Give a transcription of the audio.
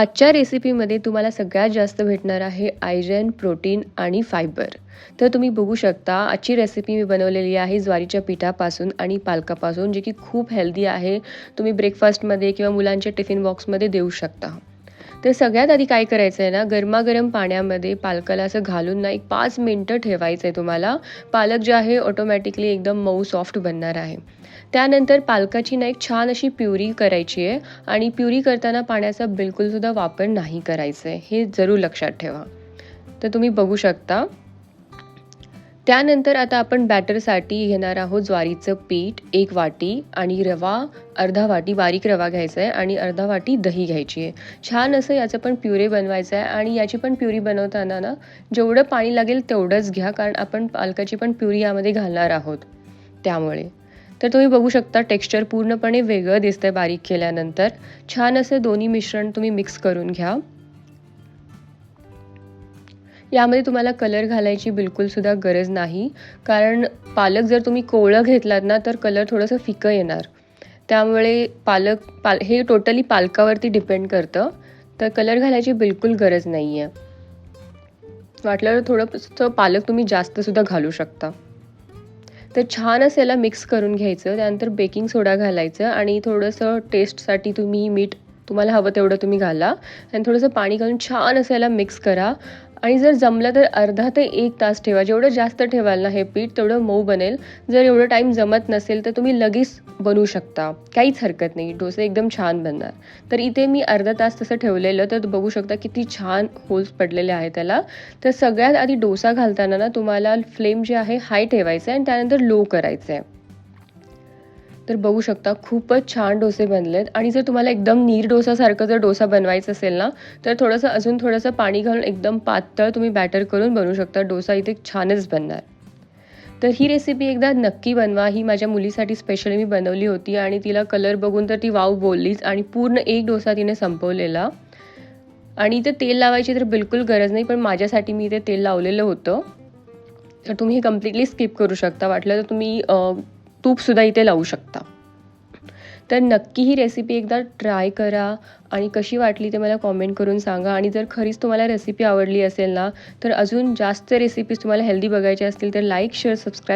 आजच्या रेसिपीमध्ये तुम्हाला सगळ्यात जास्त भेटणार आहे आयरन प्रोटीन आणि फायबर तर तुम्ही बघू शकता आजची रेसिपी मी बनवलेली आहे ज्वारीच्या पिठापासून आणि पालकापासून जे की खूप हेल्दी आहे. तुम्ही ब्रेकफास्टमध्ये किंवा मुलांच्या टिफिन बॉक्समध्ये देऊ शकता. तर सगळ्यात आधी काय करायचं आहे ना गरमागरम पाण्यामध्ये पालकाला असं घालून ना एक पाच मिनटं ठेवायचं आहे तुम्हाला. पालक जे आहे ऑटोमॅटिकली एकदम मऊ सॉफ्ट बनणार आहे. त्यानंतर पालकाची ना एक छान अशी प्युरी करायची आहे आणि प्युरी करताना पाण्याचा बिलकुलसुद्धा वापर नाही करायचा आहे हे जरूर लक्षात ठेवा. तर तुम्ही बघू शकता. त्यानंतर आता आपण बॅटरसाठी घेणार आहोत ज्वारीचं पीठ एक वाटी आणि रवा अर्धा वाटी बारीक रवा घ्यायचा आहे आणि अर्धा वाटी दही घ्यायची आहे छान असं याचं पण प्युरे बनवायचं आहे आणि याची पण प्युरी बनवताना ना जेवढं पाणी लागेल तेवढंच घ्या कारण आपण पालकाची पण प्युरी यामध्ये घालणार आहोत. त्यामुळे. तर तुम्ही बघू शकता टेक्स्चर पूर्णपणे वेगळं दिसतंय बारीक केल्यानंतर. छान असं दोन्ही मिश्रण तुम्ही मिक्स करून घ्या. यामध्ये तुम्हाला कलर घालायची बिलकुलसुद्धा गरज नाही. कारण पालक जर तुम्ही कोवळं घेतलात ना तर कलर थोडंसं फिकं येणार. त्यामुळे पालक पाल हे टोटली पालकावरती डिपेंड करतं. तर कलर घालायची बिलकुल गरज नाही आहे वाटलं तर थोडंसं पालक तुम्ही जास्तसुद्धा घालू शकता. तर छान असं याला मिक्स करून घ्यायचं. त्यानंतर बेकिंग सोडा घालायचं आणि थोडंसं टेस्टसाठी तुम्ही मीठ तुम्हाला हवं तेवढं तुम्ही घाला. आणि थोडंसं पाणी घालून छान असं याला मिक्स करा. आणि जर जमलं तर अर्धा ते एक तास ठेवा. जेवढं जास्त ठेवाल ना हे पीठ तेवढं मऊ बनेल. जर एवढं टाईम जमत नसेल तर तुम्ही लगेच बनवू शकता. काहीच हरकत नाही. डोसे एकदम छान बनणार. तर इथे मी अर्धा तास तसं ठेवलेलं तर बघू शकता किती छान होल्स पडलेले आहे त्याला. तर सगळ्यात आधी डोसा घालताना ना तुम्हाला फ्लेम जे आहे हाय ठेवायचं आहे आणि त्यानंतर लो करायचं आहे तर बघू शकता खूपच छान डोसे बनलेत. आणि जर तुम्हाला एकदम नीर डोसासारखं जर डोसा बनवायचा असेल ना तर थोडंसं अजून थोडंसं पाणी घालून एकदम पातळ तुम्ही बॅटर करून बनवू शकता. डोसा इथे छानच बनणार. तर ही रेसिपी एकदा नक्की बनवा. ही माझ्या मुलीसाठी स्पेशली मी बनवली होती आणि तिला कलर बघून तर ती वाव बोललीच आणि पूर्ण एक डोसा तिने संपवलेला. आणि इथे तेल लावायची तर बिलकुल गरज नाही पण माझ्यासाठी मी इथे तेल लावलेलं होतं. तर तुम्ही हे कम्प्लिटली स्किप करू शकता. वाटलं तर तुम्ही तूपसुद्धा इथे लावू शकता. तर नक्की ही रेसिपी एकदा ट्राय करा आणि कशी वाटली ते मला कॉमेंट करून सांगा. आणि जर खरीच तुम्हाला रेसिपी आवडली असेल ना तर अजून जास्त रेसिपीज तुम्हाला हेल्दी बघायच्या असतील तर लाईक शेअर सबस्क्राईब